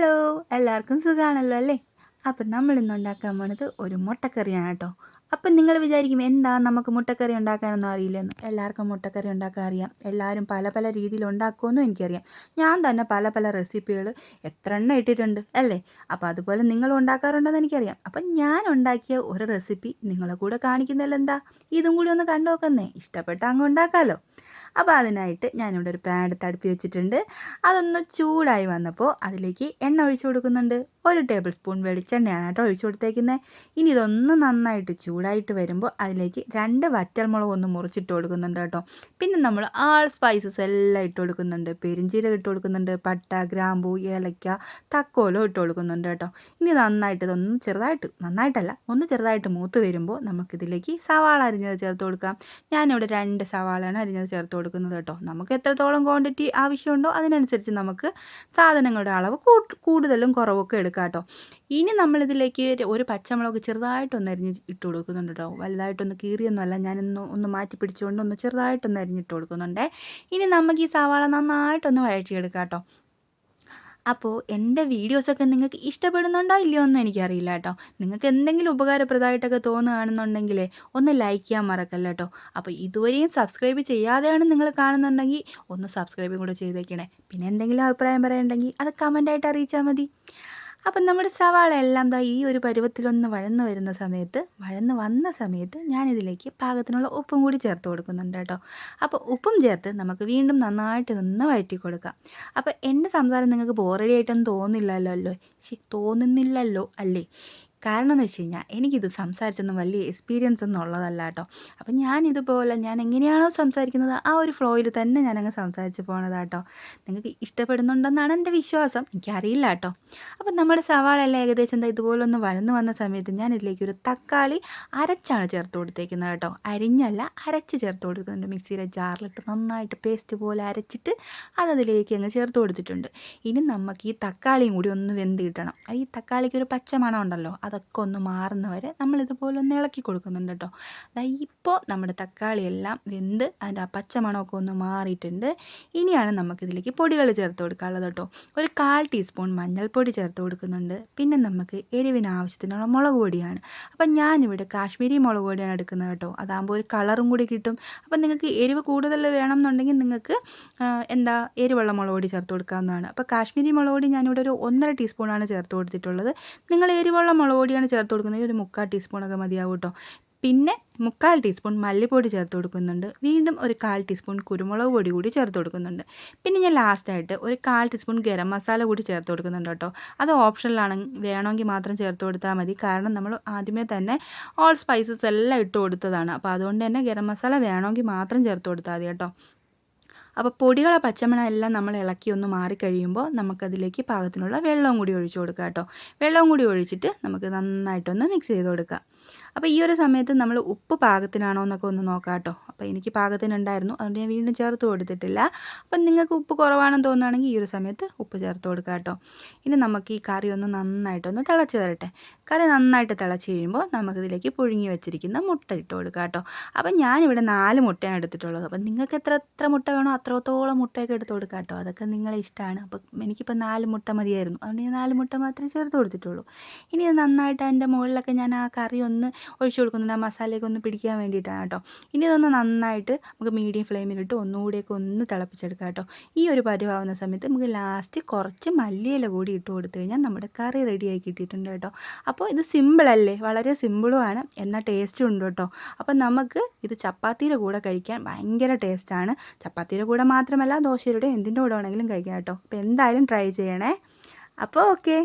Hello എല്ലാവർക്കും സുഖമാണല്ലോ അല്ലേ? അപ്പം നമ്മൾ ഇന്ന് ഉണ്ടാക്കാൻ പോണത് ഒരു മുട്ടക്കറിയാണ് കേട്ടോ. അപ്പം നിങ്ങൾ വിചാരിക്കും എന്താ നമുക്ക് മുട്ടക്കറി ഉണ്ടാക്കാനൊന്നും അറിയില്ലെന്ന്. എല്ലാവർക്കും മുട്ടക്കറി ഉണ്ടാക്കാൻ അറിയാം. എല്ലാവരും പല പല രീതിയിൽ ഉണ്ടാക്കുമെന്നും എനിക്കറിയാം. ഞാൻ തന്നെ പല പല റെസിപ്പികൾ എത്ര എണ്ണം ഇട്ടിട്ടുണ്ട് അല്ലേ? അപ്പോൾ അതുപോലെ നിങ്ങൾ ഉണ്ടാക്കാറുണ്ടെന്ന് എനിക്കറിയാം. അപ്പം ഞാൻ ഉണ്ടാക്കിയ ഒരു റെസിപ്പി നിങ്ങളെ കൂടെ കാണിക്കുന്നതിൽ എന്താ? ഇതും കൂടി ഒന്ന് കണ്ടു നോക്കുന്നേ. ഇഷ്ടപ്പെട്ട അങ്ങ് ഉണ്ടാക്കാമല്ലോ അപ്പോൾ അതിനായിട്ട് ഞാനിവിടെ ഒരു പാൻ എടുത്ത് അടുപ്പി വെച്ചിട്ടുണ്ട്. അതൊന്ന് ചൂടായി വന്നപ്പോൾ അതിലേക്ക് എണ്ണ ഒഴിച്ചു കൊടുക്കുന്നുണ്ട്. ഒരു ടേബിൾ സ്പൂൺ വെളിച്ചെണ്ണയാണ് കേട്ടോ ഒഴിച്ചു കൊടുത്തേക്കുന്നത് ഇനി ഇതൊന്ന് നന്നായിട്ട് ചൂടായിട്ട് വരുമ്പോൾ അതിലേക്ക് രണ്ട് വറ്റൽമുളക് ഒന്ന് മുറിച്ചിട്ട് കൊടുക്കുന്നുണ്ട് കേട്ടോ. പിന്നെ നമ്മൾ ആൾ സ്പൈസസ് എല്ലാം ഇട്ട് കൊടുക്കുന്നുണ്ട്. പെരിഞ്ചീരകം ഇട്ട് കൊടുക്കുന്നുണ്ട്. പട്ട ഗ്രാമ്പൂ ഏലക്ക തക്കോലോ ഇട്ട് കൊടുക്കുന്നുണ്ട് കേട്ടോ. ഇനി നന്നായിട്ട് ഇതൊന്ന് ചെറുതായിട്ട് നന്നായിട്ടല്ല ഒന്ന് ചെറുതായിട്ട് മൂത്ത് വരുമ്പോൾ നമുക്കിതിലേക്ക് സവാള അരിഞ്ഞത് ചേർത്ത് കൊടുക്കാം. ഞാനിവിടെ രണ്ട് സവാളയാണ് അരിഞ്ഞത് ചേർത്ത് കൊടുക്കുന്നത് കേട്ടോ. നമുക്ക് എത്രത്തോളം ക്വാണ്ടിറ്റി ആവശ്യമുണ്ടോ അതിനനുസരിച്ച് നമുക്ക് സാധനങ്ങളുടെ അളവ് കൂടുതലും കുറവൊക്കെ എടുക്കാം കേട്ടോ. ഇനി നമ്മളിതിലേക്ക് ഒരു പച്ചമുളക് ചെറുതായിട്ടൊന്ന് അരിഞ്ഞ് ഇട്ട് കൊടുക്കുന്നുണ്ട് കേട്ടോ. വലുതായിട്ടൊന്ന് കീറിയൊന്നുമല്ല. ഞാനൊന്ന് ഒന്ന് മാറ്റി പിടിച്ചുകൊണ്ട് ഒന്ന് ചെറുതായിട്ടൊന്ന് അരിഞ്ഞിട്ട് കൊടുക്കുന്നുണ്ടേ. ഇനി നമുക്ക് ഈ സവാള നന്നായിട്ടൊന്ന് വഴറ്റിയെടുക്കാം കേട്ടോ. അപ്പോൾ എന്റെ വീഡിയോസൊക്കെ നിങ്ങൾക്ക് ഇഷ്ടപ്പെടുന്നുണ്ടോ ഇല്ലയോ എന്ന് എനിക്കറിയില്ല കേട്ടോ. നിങ്ങൾക്ക് എന്തെങ്കിലും ഉപകാരപ്രദമായിട്ടൊക്കെ തോന്നുകയാണെന്നുണ്ടെങ്കിൽ ഒന്ന് ലൈക്ക് ചെയ്യാൻ മറക്കല്ല കേട്ടോ. അപ്പോൾ ഇതുവരെയും സബ്സ്ക്രൈബ് ചെയ്യാതെയാണ് നിങ്ങൾ കാണുന്നുണ്ടെങ്കിൽ ഒന്ന് സബ്സ്ക്രൈബും കൂടെ ചെയ്തേക്കണേ. പിന്നെ എന്തെങ്കിലും അഭിപ്രായം പറയുന്നുണ്ടെങ്കിൽ അത് കമന്റായിട്ട് അറിയിച്ചാൽ മതി. അപ്പം നമ്മുടെ സവാള എല്ലാം ദാ ഈ ഒരു പരുവത്തിലൊന്ന് വഴന്ന് വരുന്ന സമയത്ത് വഴന്ന് വന്ന സമയത്ത് ഞാനിതിലേക്ക് പാകത്തിനുള്ള ഉപ്പും കൂടി ചേർത്ത് കൊടുക്കുന്നുണ്ട് കേട്ടോ. അപ്പോൾ ഉപ്പും ചേർത്ത് നമുക്ക് വീണ്ടും നന്നായിട്ട് നിന്ന് വഴറ്റി കൊടുക്കാം. അപ്പോൾ എന്റെ സംസാരം നിങ്ങൾക്ക് ബോറടി ആയിട്ടൊന്നും തോന്നില്ലല്ലോ അല്ലേ? തോന്നുന്നില്ലല്ലോ അല്ലേ? കാരണം എന്ന് വെച്ച് കഴിഞ്ഞാൽ എനിക്കിത് സംസാരിച്ചൊന്നും വലിയ എക്സ്പീരിയൻസ് ഒന്നും ഉള്ളതല്ല കേട്ടോ അപ്പം ഞാനിതുപോലെ ഞാൻ എങ്ങനെയാണോ സംസാരിക്കുന്നത് ആ ഒരു ഫ്ലോയിൽ തന്നെ ഞാനങ്ങ് സംസാരിച്ച് പോണതാട്ടോ നിങ്ങൾക്ക് ഇഷ്ടപ്പെടുന്നുണ്ടെന്നാണ് എന്റെ വിശ്വാസം. എനിക്കറിയില്ല കേട്ടോ അപ്പം നമ്മുടെ സവാളെല്ലാം ഏകദേശം എന്താ ഇതുപോലെ ഒന്ന് വഴന്ന് വന്ന സമയത്ത് ഞാൻ ഇതിലേക്ക് ഒരു തക്കാളി അരച്ചാണ് ചേർത്ത് കൊടുത്തേക്കുന്നത് കേട്ടോ അരിഞ്ഞല്ല അരച്ച് ചേർത്ത് കൊടുക്കുന്നുണ്ട്. മിക്സിയിലെ ജാറിലിട്ട് നന്നായിട്ട് പേസ്റ്റ് പോലെ അരച്ചിട്ട് അതതിലേക്ക് അങ്ങ് ചേർത്ത് കൊടുത്തിട്ടുണ്ട്. ഇനി നമുക്ക് ഈ തക്കാളിയും കൂടി ഒന്ന് വെന്ത് കിട്ടണം. ഈ തക്കാളിക്ക് ഒരു പച്ചമണം ഉണ്ടല്ലോ അതൊക്കെ ഒന്ന് മാറുന്ന വരെ നമ്മളിതുപോലെ ഒന്ന് ഇളക്കി കൊടുക്കുന്നുണ്ട് കേട്ടോ. അതാ ഇപ്പോൾ നമ്മുടെ തക്കാളിയെല്ലാം വെന്ത് അതിന്റെ ആ പച്ചമണമൊക്കെ ഒന്ന് മാറിയിട്ടുണ്ട്. ഇനിയാണ് നമുക്കിതിലേക്ക് പൊടികൾ ചേർത്ത് കൊടുക്കാനുള്ളത് കേട്ടോ. ഒരു കാൽ ടീസ്പൂൺ മഞ്ഞൾപ്പൊടി ചേർത്ത് കൊടുക്കുന്നുണ്ട്. പിന്നെ നമുക്ക് എരിവിന് ആവശ്യത്തിനുള്ള മുളക് പൊടിയാണ്. അപ്പം ഞാനിവിടെ കാശ്മീരി മുളക് പൊടിയാണ് എടുക്കുന്നത് കേട്ടോ. അതാകുമ്പോൾ ഒരു കളറും കൂടി കിട്ടും. അപ്പം നിങ്ങൾക്ക് എരിവ് കൂടുതൽ വേണം എന്നുണ്ടെങ്കിൽ നിങ്ങൾക്ക് എന്താ എരിവുള്ള മുളക് പൊടി ചേർത്ത് കൊടുക്കാവുന്നതാണ്. അപ്പോൾ കാശ്മീരി മുളക് പൊടി ഞാനിവിടെ ഒരു ഒന്നര ടീസ്പൂണാണ് ചേർത്ത് കൊടുത്തിട്ടുള്ളത്. നിങ്ങൾ എരിവുള്ള മുളക് പൊടിയാണ് ചേർത്ത് കൊടുക്കുന്നത്. ഒരു മുക്കാൽ ടീസ്പൂണൊക്കെ മതിയാവും കേട്ടോ പിന്നെ മുക്കാൽ ടീസ്പൂൺ മല്ലിപ്പൊടി ചേർത്ത് കൊടുക്കുന്നുണ്ട്. വീണ്ടും ഒരു കാൽ ടീസ്പൂൺ കുരുമുളക് പൊടി കൂടി ചേർത്ത് കൊടുക്കുന്നുണ്ട്. പിന്നെ ഞാൻ ലാസ്റ്റായിട്ട് ഒരു കാൽ ടീസ്പൂൺ ഗരം മസാല കൂടി ചേർത്ത് കൊടുക്കുന്നുണ്ട് കേട്ടോ അത് ഓപ്ഷനിലാണ് വേണമെങ്കിൽ മാത്രം ചേർത്ത് കൊടുത്താൽ മതി. കാരണം നമ്മൾ ആദ്യമേ തന്നെ ഓൾ സ്പൈസസ് എല്ലാം ഇട്ട് കൊടുത്തതാണ്. അപ്പോൾ അതുകൊണ്ട് തന്നെ ഗരം മസാല വേണമെങ്കിൽ മാത്രം ചേർത്ത് കൊടുത്താൽ മതി കേട്ടോ അപ്പോൾ പൊടികളെ പച്ചമണ എല്ലാം നമ്മൾ ഇളക്കി ഒന്ന് മാറിക്കഴിയുമ്പോൾ നമുക്കതിലേക്ക് പാകത്തിനുള്ള വെള്ളവും കൂടി ഒഴിച്ചു കൊടുക്കാം കേട്ടോ. വെള്ളവും കൂടി ഒഴിച്ചിട്ട് നമുക്ക് നന്നായിട്ടൊന്ന് മിക്സ് ചെയ്ത് കൊടുക്കാം. അപ്പോൾ ഈ ഒരു സമയത്ത് നമ്മൾ ഉപ്പ് പാകത്തിനാണോ എന്നൊക്കെ ഒന്ന് നോക്കാം കേട്ടോ. അപ്പോൾ എനിക്ക് പാകത്തിനുണ്ടായിരുന്നു അതുകൊണ്ട് ഞാൻ വീണ്ടും ചേർത്ത് കൊടുത്തിട്ടില്ല. അപ്പം നിങ്ങൾക്ക് ഉപ്പ് കുറവാണെന്ന് തോന്നുകയാണെങ്കിൽ ഈ ഒരു സമയത്ത് ഉപ്പ് ചേർത്ത് കൊടുക്കാം കേട്ടോ. ഇനി നമുക്ക് ഈ കറി ഒന്ന് നന്നായിട്ടൊന്ന് തിളച്ച് വരട്ടെ. കറി നന്നായിട്ട് തിളച്ച് കഴിയുമ്പോൾ നമുക്കിതിലേക്ക് പുഴുങ്ങി വെച്ചിരിക്കുന്ന മുട്ട ഇട്ട് കൊടുക്കാം കേട്ടോ. അപ്പം ഞാനിവിടെ നാല് മുട്ടയാണ് എടുത്തിട്ടുള്ളത്. അപ്പം നിങ്ങൾക്ക് എത്ര എത്ര മുട്ട വേണോ അത്രത്തോളം മുട്ടയൊക്കെ എടുത്ത് കൊടുക്കാം കേട്ടോ. അതൊക്കെ നിങ്ങളെ ഇഷ്ടമാണ്. അപ്പം എനിക്കിപ്പോൾ നാല് മുട്ട മതിയായിരുന്നു. അതുകൊണ്ട് ഞാൻ നാല് മുട്ട മാത്രമേ ചേർത്ത് കൊടുത്തിട്ടുള്ളൂ. ഇനി നന്നായിട്ട് അതിന്റെ മുകളിലൊക്കെ ഞാൻ ആ കറി ഒന്ന് ഒഴിച്ചു കൊടുക്കുന്നത് ആ മസാലയൊക്കെ ഒന്ന് പിടിക്കാൻ വേണ്ടിയിട്ടാണ് കേട്ടോ. ഇനി ഇതൊന്ന് നന്നായിട്ട് നമുക്ക് മീഡിയം ഫ്ലെയിമിലിട്ട് ഒന്നുകൂടിയൊക്കെ ഒന്ന് തിളപ്പിച്ചെടുക്കാം കേട്ടോ. ഈ ഒരു പരുവാകുന്ന സമയത്ത് നമുക്ക് ലാസ്റ്റ് കുറച്ച് മല്ലിയില കൂടി ഇട്ട് കൊടുത്തു കഴിഞ്ഞാൽ നമ്മുടെ കറി റെഡിയായി കിട്ടിയിട്ടുണ്ട് കേട്ടോ. അപ്പോൾ ഇത് സിമ്പിളല്ലേ വളരെ സിമ്പിളുമാണ് എന്നാൽ ടേസ്റ്റും ഉണ്ട് കേട്ടോ. അപ്പോൾ നമുക്ക് ഇത് ചപ്പാത്തിയുടെ കൂടെ കഴിക്കാൻ ഭയങ്കര ടേസ്റ്റാണ് ചപ്പാത്തിയുടെ കൂടെ മാത്രമല്ല ദോശയുടെ എന്തിന്റെ കൂടെ വേണമെങ്കിലും കഴിക്കാം കേട്ടോ. അപ്പോൾ എന്തായാലും ട്രൈ ചെയ്യണേ. അപ്പോൾ ഓക്കെ